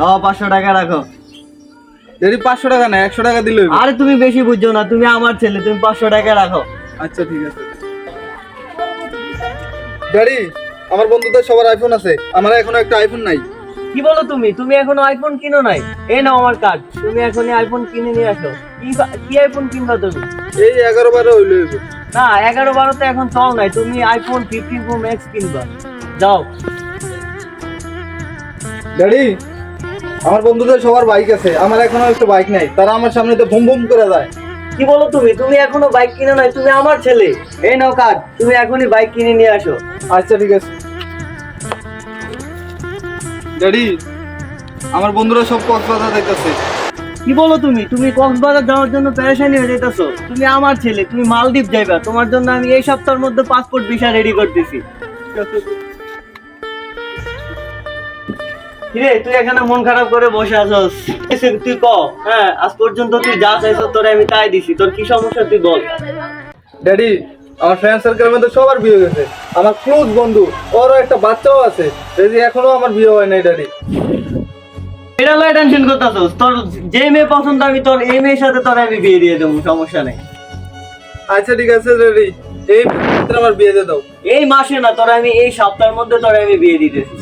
নাও পাঁচশো টাকা রাখো। ড্যাডি পাঁচশো টাকা না একশো টাকা দিলে। আরে তুমি বেশি বুঝছ না তুমি আমার ছেলে তুমি পাঁচশো টাকা রাখো। আচ্ছা ঠিক আছে। ড্যাডি আমার বন্ধুদের সবার আইফোন আছে। আমার এখনও একটা আইফোন নাই। কি বলো তুমি? তুমি এখনও আইফোন কিনো নাই? এই নাও আমার কার্ড তুমি এখনই আইফোন কিনে নিয়ে আসো। কি কি আইফোন কিনবা তুমি? এই এগারো বারে হইলে না এগারো বারোতে এখন চল নাই। তুমি আইফোন ফিফটিন প্রো ম্যাক্স কিনবা। যাও। ড্যাডি আমার বন্ধুদের সবার বাইক আছে। আমার এখনও একটা বাইক নাই। তারা আমার সামনে তো ভুম ভুম করে যায়। কি বলো তুমি? তুমি এখনও বাইক কিনে নাই? তুমি আমার ছেলে। এই নাও কার্ড তুমি এখনই বাইক কিনে নিয়ে আসো। আচ্ছা ঠিক আছে। ড্যাডি আমার বন্ধুরা সব কক্সবাজার যাইতেছে কি বলো তুমি? তুমি কক্সবাজার যাওয়ার জন্য পেরেশানি হয়ে যেতেছো। তুমি আমার ছেলে তুমি মালদ্বীপ যাইবা। তোমার জন্য আমি এই সপ্তাহের মধ্যে পাসপোর্ট ভিসা রেডি করতেছি। কিরে তুই এখানে মন খারাপ করে বসে আছস? তুই ক? হ্যাঁ আজ পর্যন্ত তুই যা চাইছ তোরে আমি তাই দিছি। তোর কি সমস্যা তুই বল। ড্যাডি আমার ফ্রেন্ড সার্কেলের মধ্যে সবার বিয়ে গেছে। আমার ক্লোজ বন্ধু ওরও একটা বাচ্চাও আছে। যদি এখনও আমার বিয়ে হয় নাই ড্যাডি। এটা লয় টেনশন করতেছস। তোর যে মেয়ে পছন্দ আমি তোর এই মেয়ের সাথে তোর আমি বিয়ে দিয়ে দেবো সমস্যা নেই। আচ্ছা ঠিক আছে ড্যাডি। এই আমার বিয়ে দিয়ে দাও। এই মাসে না তোর আমি এই সপ্তাহের মধ্যে তোর আমি বিয়ে দিতেছি।